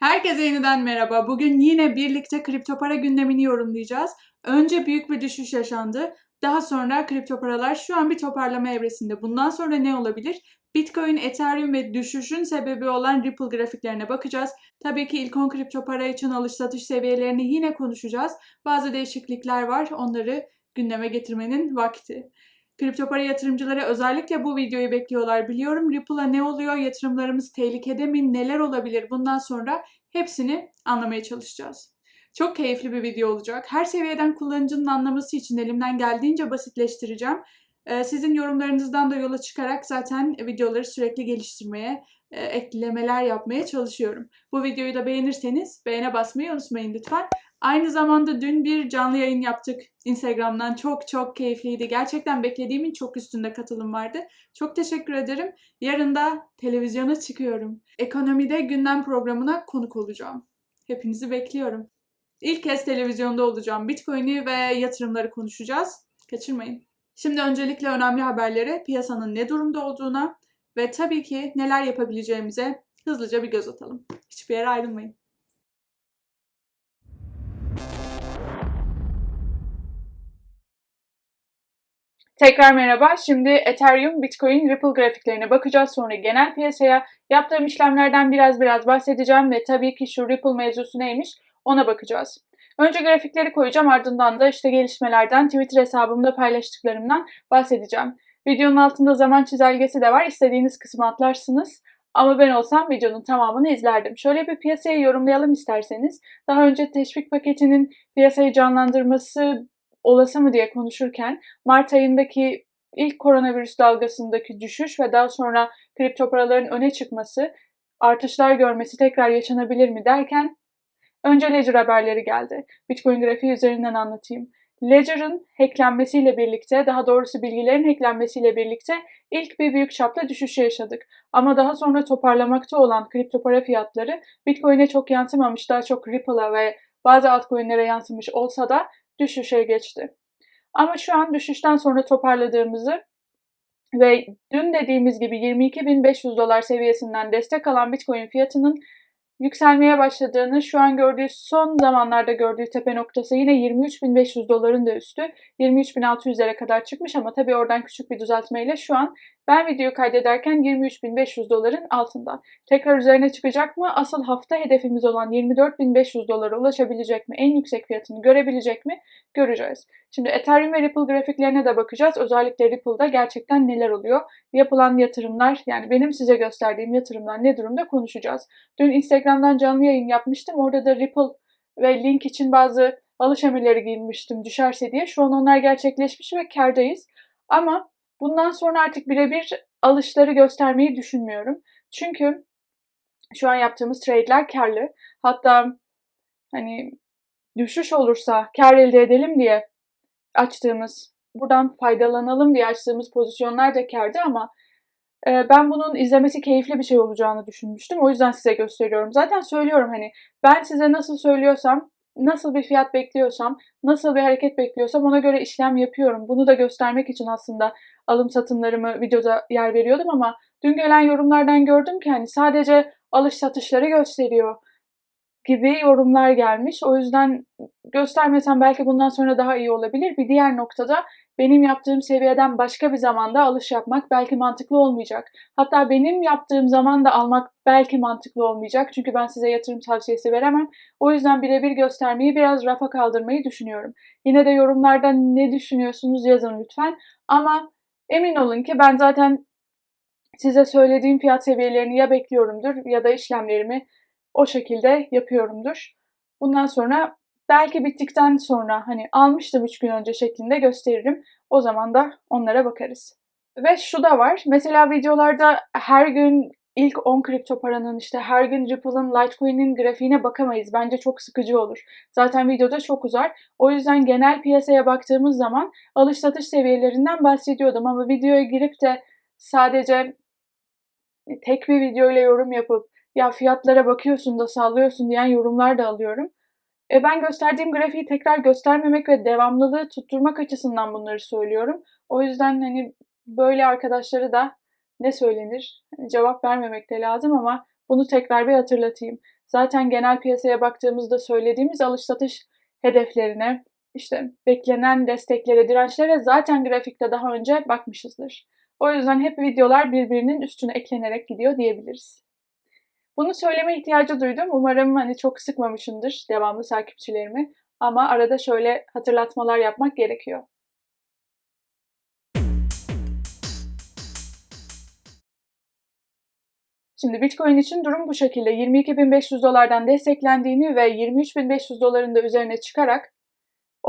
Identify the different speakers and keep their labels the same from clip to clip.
Speaker 1: Herkese yeniden merhaba. Bugün yine birlikte kripto para gündemini yorumlayacağız. Önce büyük bir düşüş yaşandı. Daha sonra kripto paralar şu an bir toparlama evresinde. Bundan sonra ne olabilir? Bitcoin, Ethereum ve düşüşün sebebi olan Ripple grafiklerine bakacağız. Tabii ki ilk 10 kripto para için alış satış seviyelerini yine konuşacağız. Bazı değişiklikler var. Onları gündeme getirmenin vakti. Kripto para yatırımcıları özellikle bu videoyu bekliyorlar biliyorum. Ripple'a ne oluyor? Yatırımlarımız tehlikede mi? Neler olabilir? Bundan sonra hepsini anlamaya çalışacağız. Çok keyifli bir video olacak. Her seviyeden kullanıcının anlaması için elimden geldiğince basitleştireceğim. Ee, Sizin yorumlarınızdan da yola çıkarak zaten videoları sürekli geliştirmeye, e, eklemeler yapmaya çalışıyorum. Bu videoyu da beğenirseniz beğene basmayı unutmayın lütfen. Aynı zamanda dün bir canlı yayın yaptık Instagram'dan. Çok çok keyifliydi. Gerçekten beklediğimin çok üstünde katılım vardı. Çok teşekkür ederim. Yarın da televizyona çıkıyorum. Ekonomide gündem programına konuk olacağım. Hepinizi bekliyorum. İlk kez televizyonda olacağım. Bitcoin'i ve yatırımları konuşacağız. Kaçırmayın. Şimdi öncelikle önemli haberlere, piyasanın ne durumda olduğuna ve tabii ki neler yapabileceğimize hızlıca bir göz atalım. Hiçbir yere ayrılmayın. Tekrar merhaba. Şimdi Ethereum, Bitcoin, Ripple grafiklerine bakacağız. Sonra genel piyasaya yaptığım işlemlerden biraz biraz bahsedeceğim ve tabii ki şu Ripple mevzusu neymiş ona bakacağız. Önce grafikleri koyacağım ardından da işte gelişmelerden Twitter hesabımda paylaştıklarımdan bahsedeceğim. Videonun altında zaman çizelgesi de var. İstediğiniz kısmı atlarsınız. Ama ben olsam videonun tamamını izlerdim. Şöyle bir piyasayı yorumlayalım isterseniz. Daha önce teşvik paketinin piyasayı canlandırması olası mı diye konuşurken Mart ayındaki ilk koronavirüs dalgasındaki düşüş ve daha sonra kripto paraların öne çıkması, artışlar görmesi tekrar yaşanabilir mi derken önce Ledger haberleri geldi. Bitcoin grafiği üzerinden anlatayım. Ledger'ın hacklenmesiyle birlikte, daha doğrusu bilgilerin hacklenmesiyle birlikte ilk bir büyük çapta düşüş yaşadık. Ama daha sonra toparlamakta olan kripto para fiyatları Bitcoin'e çok yansımamış, daha çok Ripple'a ve bazı altcoin'lere yansımış olsa da düşüşe geçti. Ama şu an düşüşten sonra toparladığımızı ve dün dediğimiz gibi 22.500 dolar seviyesinden destek alan Bitcoin fiyatının yükselmeye başladığını, şu an gördüğü son zamanlarda gördüğü tepe noktası yine 23.500 doların da üstü 23.600'lere kadar çıkmış ama tabii oradan küçük bir düzeltmeyle şu an ben videoyu kaydederken 23.500 doların altında. Tekrar üzerine çıkacak mı? Asıl hafta hedefimiz olan 24.500 dolara ulaşabilecek mi? En yüksek fiyatını görebilecek mi? Göreceğiz. Şimdi Ethereum ve Ripple grafiklerine de bakacağız. Özellikle Ripple'da gerçekten neler oluyor? Yapılan yatırımlar, yani benim size gösterdiğim yatırımlar ne durumda konuşacağız. Dün Instagram'dan canlı yayın yapmıştım. Orada da Ripple ve Link için bazı alış emirleri giymiştim düşerse diye. Şu an onlar gerçekleşmiş ve kardayız. Ama bundan sonra artık birebir alışları göstermeyi düşünmüyorum. Çünkü şu an yaptığımız trade'ler karlı. Hatta hani düşüş olursa kar elde edelim diye açtığımız, buradan faydalanalım diye açtığımız pozisyonlar da kardı ama e, ben bunun izlemesi keyifli bir şey olacağını düşünmüştüm. O yüzden size gösteriyorum. Zaten söylüyorum hani ben size nasıl söylüyorsam, nasıl bir fiyat bekliyorsam, nasıl bir hareket bekliyorsam ona göre işlem yapıyorum. Bunu da göstermek için aslında alım satımlarımı videoda yer veriyordum ama dün gelen yorumlardan gördüm ki hani sadece alış satışları gösteriyor gibi yorumlar gelmiş. O yüzden göstermesem belki bundan sonra daha iyi olabilir. Bir diğer noktada benim yaptığım seviyeden başka bir zamanda alış yapmak belki mantıklı olmayacak. Hatta benim yaptığım zaman da almak belki mantıklı olmayacak. Çünkü ben size yatırım tavsiyesi veremem. O yüzden birebir göstermeyi biraz rafa kaldırmayı düşünüyorum. Yine de yorumlarda ne düşünüyorsunuz yazın lütfen. Ama emin olun ki ben zaten size söylediğim fiyat seviyelerini ya bekliyorumdur ya da işlemlerimi o şekilde yapıyorumdur. Bundan sonra belki bittikten sonra hani almıştım 3 gün önce şeklinde gösteririm. O zaman da onlara bakarız. Ve şu da var. Mesela videolarda her gün ilk 10 kripto paranın işte her gün Ripple'ın, Litecoin'in grafiğine bakamayız. Bence çok sıkıcı olur. Zaten videoda çok uzar. O yüzden genel piyasaya baktığımız zaman alış satış seviyelerinden bahsediyordum ama videoya girip de sadece tek bir video ile yorum yapıp ya fiyatlara bakıyorsun da sallıyorsun diyen yorumlar da alıyorum. E ben gösterdiğim grafiği tekrar göstermemek ve devamlılığı tutturmak açısından bunları söylüyorum. O yüzden hani böyle arkadaşları da ne söylenir? Hani cevap vermemek de lazım ama bunu tekrar bir hatırlatayım. zaten genel piyasaya baktığımızda söylediğimiz alış satış hedeflerine, işte beklenen desteklere, dirençlere zaten grafikte daha önce bakmışızdır. O yüzden hep videolar birbirinin üstüne eklenerek gidiyor diyebiliriz. Bunu söyleme ihtiyacı duydum. Umarım hani çok sıkmamışımdır devamlı takipçilerimi. Ama arada şöyle hatırlatmalar yapmak gerekiyor. Şimdi Bitcoin için durum bu şekilde. 22.500 dolardan desteklendiğini ve 23.500 doların da üzerine çıkarak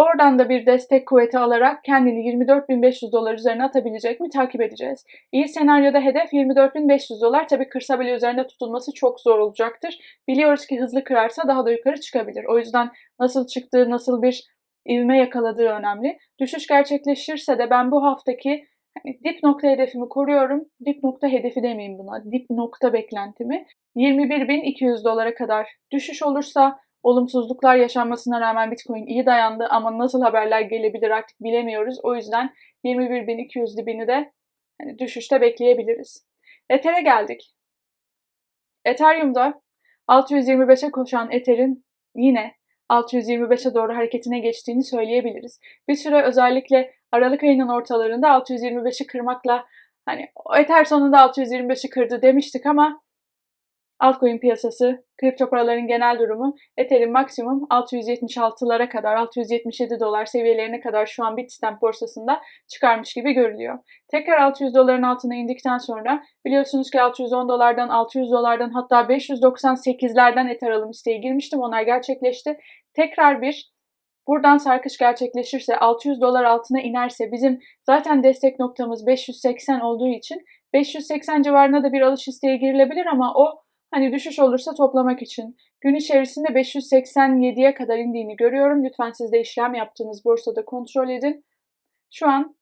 Speaker 1: Oradan da bir destek kuvveti alarak kendini 24.500 dolar üzerine atabilecek mi takip edeceğiz. İyi senaryoda hedef 24.500 dolar. Tabi kırsa bile üzerinde tutulması çok zor olacaktır. Biliyoruz ki hızlı kırarsa daha da yukarı çıkabilir. O yüzden nasıl çıktığı, nasıl bir ivme yakaladığı önemli. Düşüş gerçekleşirse de ben bu haftaki hani dip nokta hedefimi koruyorum. Dip nokta hedefi demeyeyim buna. Dip nokta beklentimi 21.200 dolara kadar düşüş olursa olumsuzluklar yaşanmasına rağmen Bitcoin iyi dayandı ama nasıl haberler gelebilir artık bilemiyoruz. O yüzden 21.200 dibini de hani düşüşte bekleyebiliriz. Ether'e geldik. Ethereum'da 625'e koşan Ether'in yine 625'e doğru hareketine geçtiğini söyleyebiliriz. Bir süre özellikle Aralık ayının ortalarında 625'i kırmakla hani Ether sonunda 625'i kırdı demiştik ama Altcoin piyasası, kripto paraların genel durumu Ethereum maksimum 676'lara kadar, 677 dolar seviyelerine kadar şu an Bitstamp borsasında çıkarmış gibi görülüyor. Tekrar 600 doların altına indikten sonra biliyorsunuz ki 610 dolardan, 600 dolardan hatta 598'lerden Ether alım isteği girmiştim. Onlar gerçekleşti. Tekrar bir Buradan sarkış gerçekleşirse 600 dolar altına inerse bizim zaten destek noktamız 580 olduğu için 580 civarına da bir alış isteği girilebilir ama o Hani düşüş olursa toplamak için. Gün içerisinde 587'ye kadar indiğini görüyorum. Lütfen siz de işlem yaptığınız borsada kontrol edin. Şu an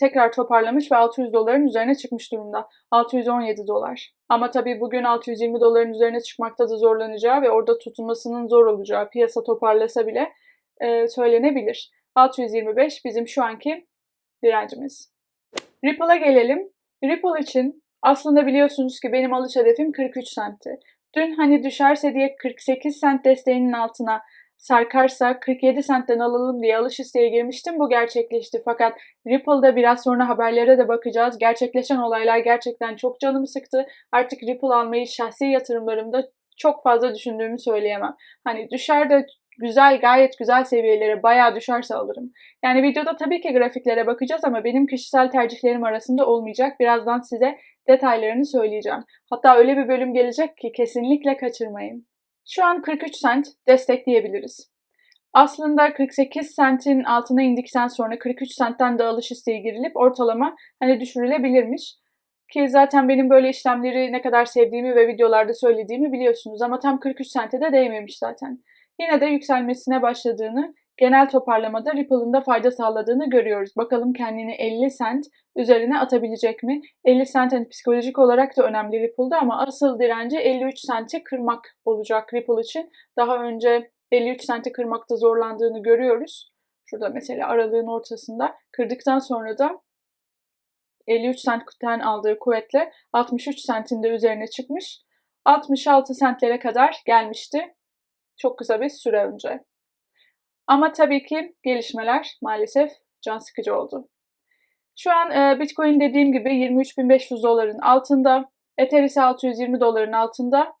Speaker 1: tekrar toparlamış ve 600 doların üzerine çıkmış durumda. 617 dolar. Ama tabii bugün 620 doların üzerine çıkmakta da zorlanacağı ve orada tutunmasının zor olacağı piyasa toparlasa bile e, söylenebilir. 625 bizim şu anki direncimiz. Ripple'a gelelim. Ripple için aslında biliyorsunuz ki benim alış hedefim 43 sentti. Dün hani düşerse diye 48 sent desteğinin altına sarkarsa 47 sentten alalım diye alış isteğe girmiştim. Bu gerçekleşti. Fakat Ripple'da biraz sonra haberlere de bakacağız. Gerçekleşen olaylar gerçekten çok canımı sıktı. Artık Ripple almayı şahsi yatırımlarımda çok fazla düşündüğümü söyleyemem. Hani düşer de güzel, gayet güzel seviyelere bayağı düşerse alırım. Yani videoda tabii ki grafiklere bakacağız ama benim kişisel tercihlerim arasında olmayacak. Birazdan size detaylarını söyleyeceğim. Hatta öyle bir bölüm gelecek ki kesinlikle kaçırmayın. Şu an 43 sent destekleyebiliriz. Aslında 48 sentin altına indikten sonra 43 sentten de alış isteği girilip ortalama hani düşürülebilirmiş. Ki zaten benim böyle işlemleri ne kadar sevdiğimi ve videolarda söylediğimi biliyorsunuz ama tam 43 sente de değmemiş zaten. Yine de yükselmesine başladığını genel toparlamada Ripple'ın da fayda sağladığını görüyoruz. Bakalım kendini 50 cent üzerine atabilecek mi? 50 cent hani psikolojik olarak da önemli Ripple'da ama asıl direnci 53 cent'i kırmak olacak Ripple için. Daha önce 53 cent'i kırmakta zorlandığını görüyoruz. Şurada mesela aralığın ortasında. Kırdıktan sonra da 53 centten aldığı kuvvetle 63 centin de üzerine çıkmış. 66 centlere kadar gelmişti. Çok kısa bir süre önce. Ama tabii ki gelişmeler maalesef can sıkıcı oldu. Şu an e, Bitcoin dediğim gibi 23.500 doların altında, Ether ise 620 doların altında.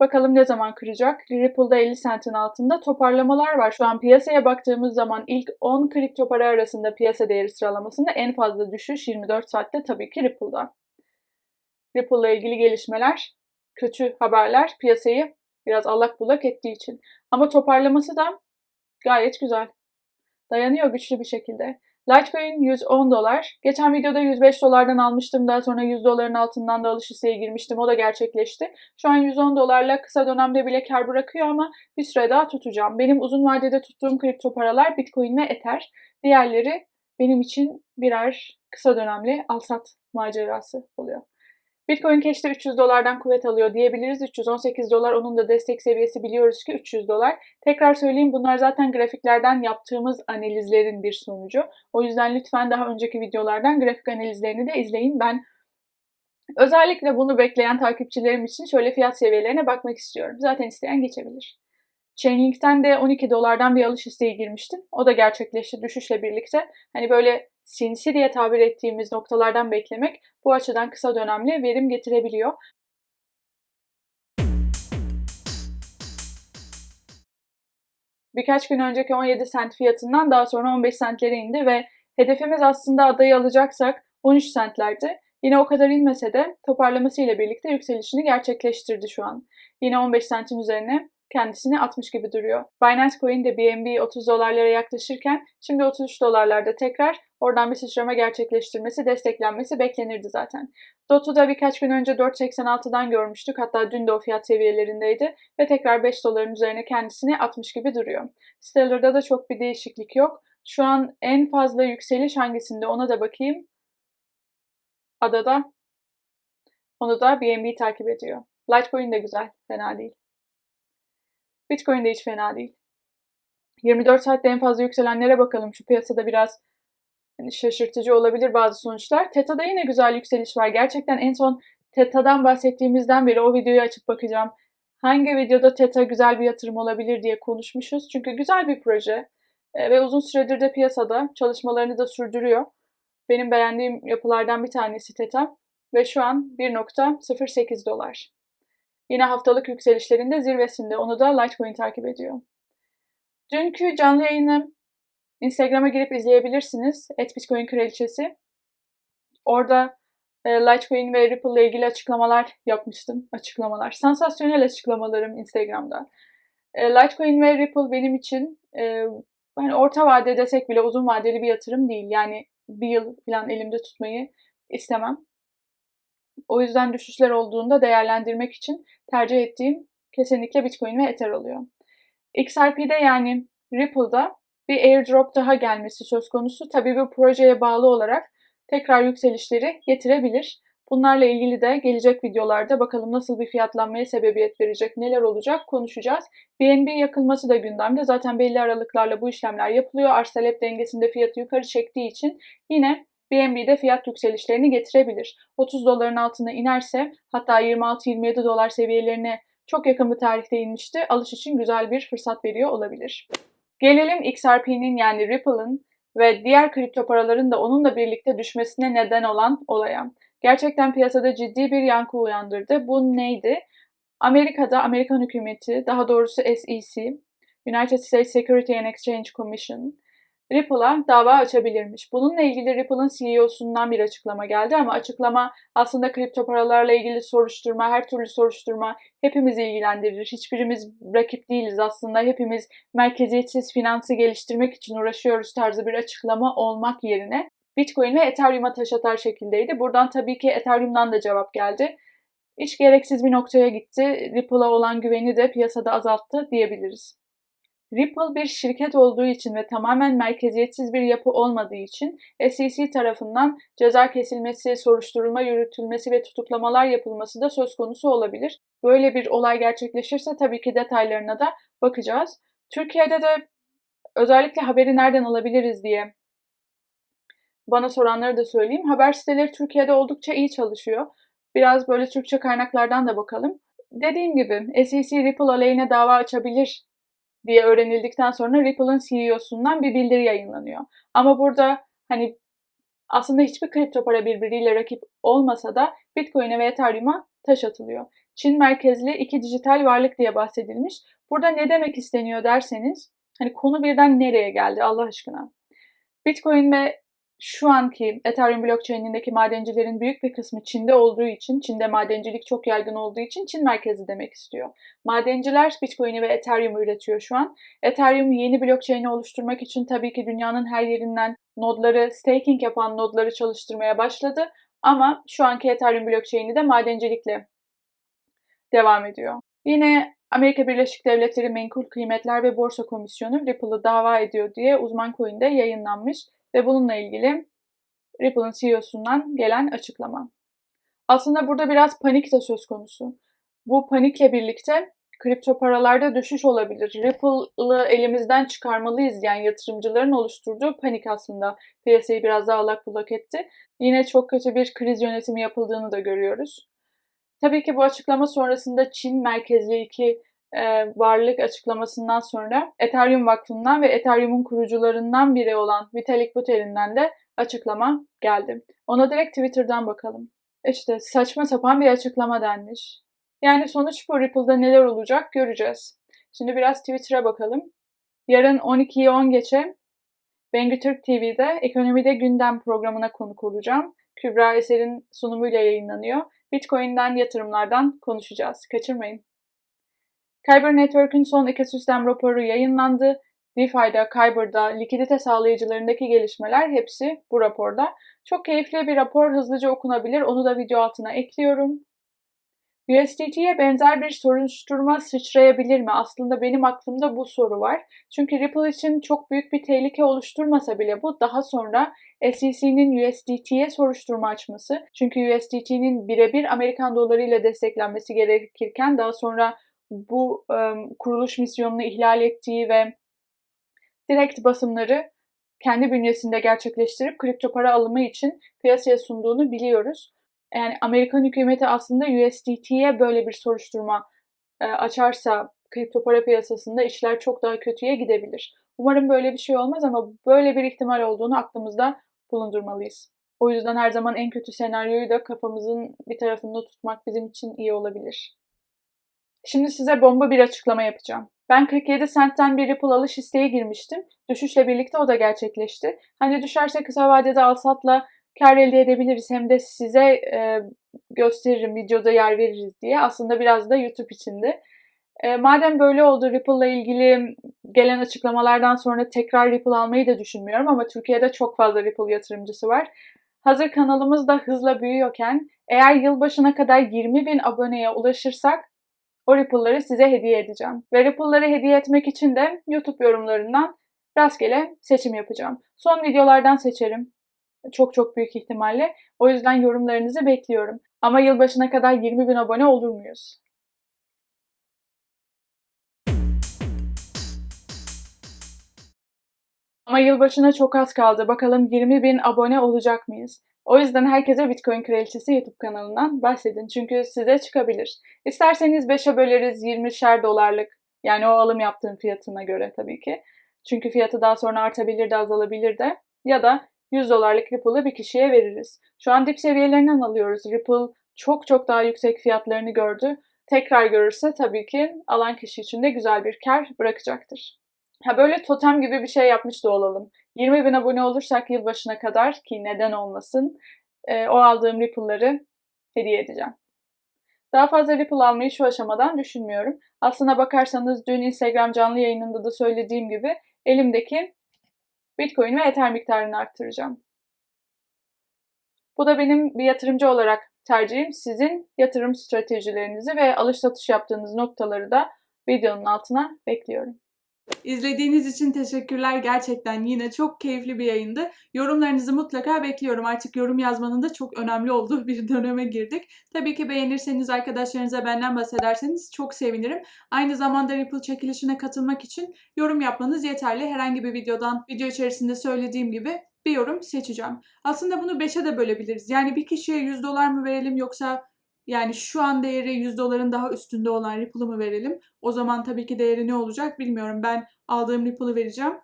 Speaker 1: Bakalım ne zaman kıracak? Ripple'da 50 centin altında toparlamalar var. Şu an piyasaya baktığımız zaman ilk 10 kripto para arasında piyasa değeri sıralamasında en fazla düşüş 24 saatte tabii ki Ripple'da. Ripple'la ilgili gelişmeler, kötü haberler piyasayı biraz allak bullak ettiği için. Ama toparlaması da Gayet güzel. Dayanıyor güçlü bir şekilde. Litecoin 110 dolar. Geçen videoda 105 dolardan almıştım. Daha sonra 100 doların altından da alış isteği girmiştim. O da gerçekleşti. Şu an 110 dolarla kısa dönemde bile kar bırakıyor ama bir süre daha tutacağım. Benim uzun vadede tuttuğum kripto paralar Bitcoin ve Ether. Diğerleri benim için birer kısa dönemli alsat macerası oluyor. Bitcoin Cash'te 300 dolardan kuvvet alıyor diyebiliriz. 318 dolar onun da destek seviyesi biliyoruz ki 300 dolar. Tekrar söyleyeyim bunlar zaten grafiklerden yaptığımız analizlerin bir sonucu. O yüzden lütfen daha önceki videolardan grafik analizlerini de izleyin. Ben Özellikle bunu bekleyen takipçilerim için şöyle fiyat seviyelerine bakmak istiyorum. Zaten isteyen geçebilir. Chainlink'ten de 12 dolardan bir alış isteği girmiştim. O da gerçekleşti düşüşle birlikte. Hani böyle sinsi diye tabir ettiğimiz noktalardan beklemek bu açıdan kısa dönemli verim getirebiliyor. Birkaç gün önceki 17 sent fiyatından daha sonra 15 sentlere indi ve hedefimiz aslında adayı alacaksak 13 centlerdi. Yine o kadar inmese de toparlaması ile birlikte yükselişini gerçekleştirdi şu an. Yine 15 sentin üzerine kendisini atmış gibi duruyor. Binance Coin de BNB 30 dolarlara yaklaşırken şimdi 33 dolarlarda tekrar oradan bir sıçrama gerçekleştirmesi, desteklenmesi beklenirdi zaten. Dot'u da birkaç gün önce 4.86'dan görmüştük. Hatta dün de o fiyat seviyelerindeydi ve tekrar 5 doların üzerine kendisini atmış gibi duruyor. Stellar'da da çok bir değişiklik yok. Şu an en fazla yükseliş hangisinde ona da bakayım. Adada. Onu da BNB takip ediyor. Litecoin de güzel, fena değil. Bitcoin de hiç fena değil. 24 saatte en fazla yükselenlere bakalım. Şu piyasada biraz hani şaşırtıcı olabilir bazı sonuçlar. TETA'da yine güzel yükseliş var. Gerçekten en son TETA'dan bahsettiğimizden beri o videoyu açıp bakacağım. Hangi videoda TETA güzel bir yatırım olabilir diye konuşmuşuz. Çünkü güzel bir proje e, ve uzun süredir de piyasada çalışmalarını da sürdürüyor. Benim beğendiğim yapılardan bir tanesi TETA ve şu an 1.08 dolar. Yine haftalık yükselişlerinde zirvesinde. Onu da Litecoin takip ediyor. Dünkü canlı yayını Instagram'a girip izleyebilirsiniz. Et Bitcoin Kraliçesi. Orada e, Litecoin ve Ripple ile ilgili açıklamalar yapmıştım. Açıklamalar. Sansasyonel açıklamalarım Instagram'da. E, Litecoin ve Ripple benim için e, hani orta vade desek bile uzun vadeli bir yatırım değil. Yani bir yıl falan elimde tutmayı istemem. O yüzden düşüşler olduğunda değerlendirmek için tercih ettiğim kesinlikle Bitcoin ve Ether oluyor. XRP'de yani Ripple'da bir airdrop daha gelmesi söz konusu. Tabii bu projeye bağlı olarak tekrar yükselişleri getirebilir. Bunlarla ilgili de gelecek videolarda bakalım nasıl bir fiyatlanmaya sebebiyet verecek, neler olacak konuşacağız. BNB yakılması da gündemde. Zaten belli aralıklarla bu işlemler yapılıyor. Arz talep dengesinde fiyatı yukarı çektiği için yine BNB'de fiyat yükselişlerini getirebilir. 30 doların altına inerse hatta 26-27 dolar seviyelerine çok yakın bir tarihte inmişti. Alış için güzel bir fırsat veriyor olabilir. Gelelim XRP'nin yani Ripple'ın ve diğer kripto paraların da onunla birlikte düşmesine neden olan olaya. Gerçekten piyasada ciddi bir yankı uyandırdı. Bu neydi? Amerika'da Amerikan hükümeti, daha doğrusu SEC, United States Security and Exchange Commission, Ripple'a dava açabilirmiş. Bununla ilgili Ripple'ın CEO'sundan bir açıklama geldi ama açıklama aslında kripto paralarla ilgili soruşturma, her türlü soruşturma hepimizi ilgilendirir. Hiçbirimiz rakip değiliz aslında. Hepimiz merkeziyetsiz finansı geliştirmek için uğraşıyoruz tarzı bir açıklama olmak yerine Bitcoin ve Ethereum'a taş atar şekildeydi. Buradan tabii ki Ethereum'dan da cevap geldi. Hiç gereksiz bir noktaya gitti. Ripple'a olan güveni de piyasada azalttı diyebiliriz. Ripple bir şirket olduğu için ve tamamen merkeziyetsiz bir yapı olmadığı için SEC tarafından ceza kesilmesi, soruşturulma yürütülmesi ve tutuklamalar yapılması da söz konusu olabilir. Böyle bir olay gerçekleşirse tabii ki detaylarına da bakacağız. Türkiye'de de özellikle haberi nereden alabiliriz diye bana soranları da söyleyeyim. Haber siteleri Türkiye'de oldukça iyi çalışıyor. Biraz böyle Türkçe kaynaklardan da bakalım. Dediğim gibi SEC Ripple aleyhine dava açabilir diye öğrenildikten sonra Ripple'ın CEO'sundan bir bildiri yayınlanıyor. Ama burada hani aslında hiçbir kripto para birbiriyle rakip olmasa da Bitcoin'e ve Ethereum'a taş atılıyor. Çin merkezli iki dijital varlık diye bahsedilmiş. Burada ne demek isteniyor derseniz hani konu birden nereye geldi Allah aşkına? Bitcoin ve şu anki Ethereum blockchain'indeki madencilerin büyük bir kısmı Çin'de olduğu için, Çin'de madencilik çok yaygın olduğu için Çin merkezi demek istiyor. Madenciler Bitcoin'i ve Ethereum'u üretiyor şu an. Ethereum yeni blockchain'i oluşturmak için tabii ki dünyanın her yerinden nodları, staking yapan nodları çalıştırmaya başladı. Ama şu anki Ethereum blockchain'i de madencilikle devam ediyor. Yine Amerika Birleşik Devletleri Menkul Kıymetler ve Borsa Komisyonu Ripple'ı dava ediyor diye uzman coin'de yayınlanmış ve bununla ilgili Ripple'ın CEO'sundan gelen açıklama. Aslında burada biraz panik de söz konusu. Bu panikle birlikte kripto paralarda düşüş olabilir. Ripple'ı elimizden çıkarmalıyız yani yatırımcıların oluşturduğu panik aslında piyasayı biraz daha allak bullak etti. Yine çok kötü bir kriz yönetimi yapıldığını da görüyoruz. Tabii ki bu açıklama sonrasında Çin merkezli iki e, varlık açıklamasından sonra Ethereum Vakfı'ndan ve Ethereum'un kurucularından biri olan Vitalik Buterin'den de açıklama geldi. Ona direkt Twitter'dan bakalım. İşte saçma sapan bir açıklama denmiş. Yani sonuç bu Ripple'da neler olacak göreceğiz. Şimdi biraz Twitter'a bakalım. Yarın 12'yi 10 geçe Bengü Türk TV'de Ekonomide Gündem programına konuk olacağım. Kübra Eser'in sunumuyla yayınlanıyor. Bitcoin'den yatırımlardan konuşacağız. Kaçırmayın. Kyber Network'ün son ekosistem raporu yayınlandı. DeFi'da, Kyber'da, likidite sağlayıcılarındaki gelişmeler hepsi bu raporda. Çok keyifli bir rapor, hızlıca okunabilir. Onu da video altına ekliyorum. USDT'ye benzer bir soruşturma sıçrayabilir mi? Aslında benim aklımda bu soru var. Çünkü Ripple için çok büyük bir tehlike oluşturmasa bile bu daha sonra SEC'nin USDT'ye soruşturma açması. Çünkü USDT'nin birebir Amerikan doları ile desteklenmesi gerekirken daha sonra bu um, kuruluş misyonunu ihlal ettiği ve direkt basımları kendi bünyesinde gerçekleştirip kripto para alımı için piyasaya sunduğunu biliyoruz. Yani Amerikan hükümeti aslında USDT'ye böyle bir soruşturma e, açarsa kripto para piyasasında işler çok daha kötüye gidebilir. Umarım böyle bir şey olmaz ama böyle bir ihtimal olduğunu aklımızda bulundurmalıyız. O yüzden her zaman en kötü senaryoyu da kafamızın bir tarafında tutmak bizim için iyi olabilir. Şimdi size bomba bir açıklama yapacağım. Ben 47 centten bir Ripple alış isteği girmiştim. Düşüşle birlikte o da gerçekleşti. Hani düşerse kısa vadede alsatla kar elde edebiliriz hem de size e, gösteririm, videoda yer veririz diye. Aslında biraz da YouTube içindi. E, madem böyle oldu Ripple'la ilgili gelen açıklamalardan sonra tekrar Ripple almayı da düşünmüyorum ama Türkiye'de çok fazla Ripple yatırımcısı var. Hazır kanalımız da hızla büyüyorken eğer yılbaşına kadar 20 bin aboneye ulaşırsak o Ripple'ları size hediye edeceğim. Ve Ripple'ları hediye etmek için de YouTube yorumlarından rastgele seçim yapacağım. Son videolardan seçerim. Çok çok büyük ihtimalle. O yüzden yorumlarınızı bekliyorum. Ama yılbaşına kadar 20 bin abone olur muyuz? Ama yılbaşına çok az kaldı. Bakalım 20 bin abone olacak mıyız? O yüzden herkese Bitcoin Kraliçesi YouTube kanalından bahsedin. Çünkü size çıkabilir. İsterseniz 5'e böleriz 20'şer dolarlık. Yani o alım yaptığım fiyatına göre tabii ki. Çünkü fiyatı daha sonra artabilir de azalabilir de. Ya da 100 dolarlık Ripple'ı bir kişiye veririz. Şu an dip seviyelerinden alıyoruz. Ripple çok çok daha yüksek fiyatlarını gördü. Tekrar görürse tabii ki alan kişi için de güzel bir kar bırakacaktır. Ha böyle totem gibi bir şey yapmış da olalım. 20 bin abone olursak yılbaşına kadar ki neden olmasın e, o aldığım Ripple'ları hediye edeceğim. Daha fazla Ripple almayı şu aşamadan düşünmüyorum. Aslına bakarsanız dün Instagram canlı yayınında da söylediğim gibi elimdeki Bitcoin ve Ether miktarını arttıracağım. Bu da benim bir yatırımcı olarak tercihim. Sizin yatırım stratejilerinizi ve alış satış yaptığınız noktaları da videonun altına bekliyorum.
Speaker 2: İzlediğiniz için teşekkürler. Gerçekten yine çok keyifli bir yayındı. Yorumlarınızı mutlaka bekliyorum. Artık yorum yazmanın da çok önemli olduğu bir döneme girdik. Tabii ki beğenirseniz, arkadaşlarınıza benden bahsederseniz çok sevinirim. Aynı zamanda Ripple çekilişine katılmak için yorum yapmanız yeterli. Herhangi bir videodan, video içerisinde söylediğim gibi bir yorum seçeceğim. Aslında bunu 5'e de bölebiliriz. Yani bir kişiye 100 dolar mı verelim yoksa yani şu an değeri 100 doların daha üstünde olan Ripple'ı mı verelim? O zaman tabii ki değeri ne olacak bilmiyorum. Ben aldığım Ripple'ı vereceğim.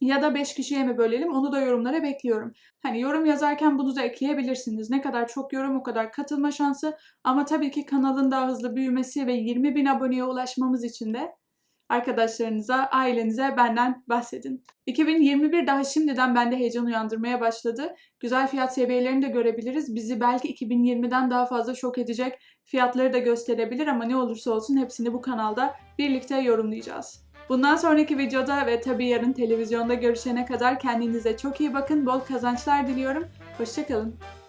Speaker 2: Ya da 5 kişiye mi bölelim onu da yorumlara bekliyorum. Hani yorum yazarken bunu da ekleyebilirsiniz. Ne kadar çok yorum o kadar katılma şansı. Ama tabii ki kanalın daha hızlı büyümesi ve 20 bin aboneye ulaşmamız için de arkadaşlarınıza, ailenize benden bahsedin. 2021 daha şimdiden bende heyecan uyandırmaya başladı. Güzel fiyat seviyelerini de görebiliriz. Bizi belki 2020'den daha fazla şok edecek fiyatları da gösterebilir ama ne olursa olsun hepsini bu kanalda birlikte yorumlayacağız. Bundan sonraki videoda ve tabii yarın televizyonda görüşene kadar kendinize çok iyi bakın. Bol kazançlar diliyorum. Hoşçakalın.